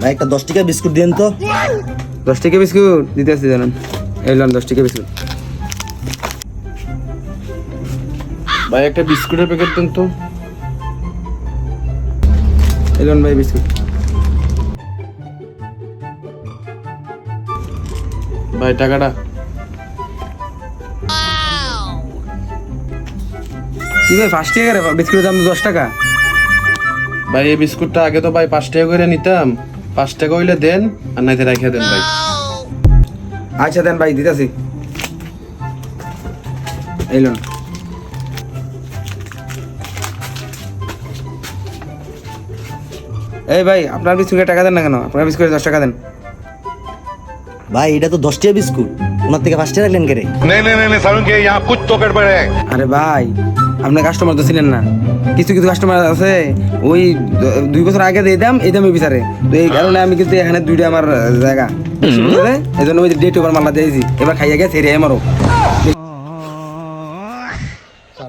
ভাই একটা দশ টাকা বিস্কুট দিন তো। দশ টাকা বিস্কুট? দিতে আসছি জানেন। এই লন দশ টাকা বিস্কুট। ভাই একটা বিস্কুটের প্যাকেট দেন তো। এই লন ভাই বিস্কুট। ভাই টাকাটা। কি ভাই পাঁচ টাকা বিস্কুটের দাম দশ টাকা। ভাই এই বিস্কুটটা আগে তো ভাই পাঁচ টাকা করে নিতাম। পাঁচ টাকা হইলে দেন আর নাইতে রাখিয়া দেন ভাই। আচ্ছা দেন ভাই দিতেছি। এই লন। এই ভাই আপনার বিস্কুটের টাকা দেন না কেন? আপনার বিস্কুটের দশ টাকা দেন। ভাই এটা তো দশ টাকা বিস্কুট। ওনার থেকে পাঁচ টাকা রাখলেন কে রে नहीं नहीं नहीं नहीं सारुण के यहाँ कुछ तो गड़बड़ है আরে ভাই আপনার কাস্টমার তো ছিলেন না কিছু কিছু কাস্টমার আছে ওই দ- দুই বছর আগে দিয়ে দাম এই দামে বিচারে তো এই কারণে আমি কিন্তু এখানে দুইটা আমার আহ, জায়গা এই জন্য ওই ডেট ওভার মাল্লা দিয়েছি এবার খাইয়া গেছে রে আমারও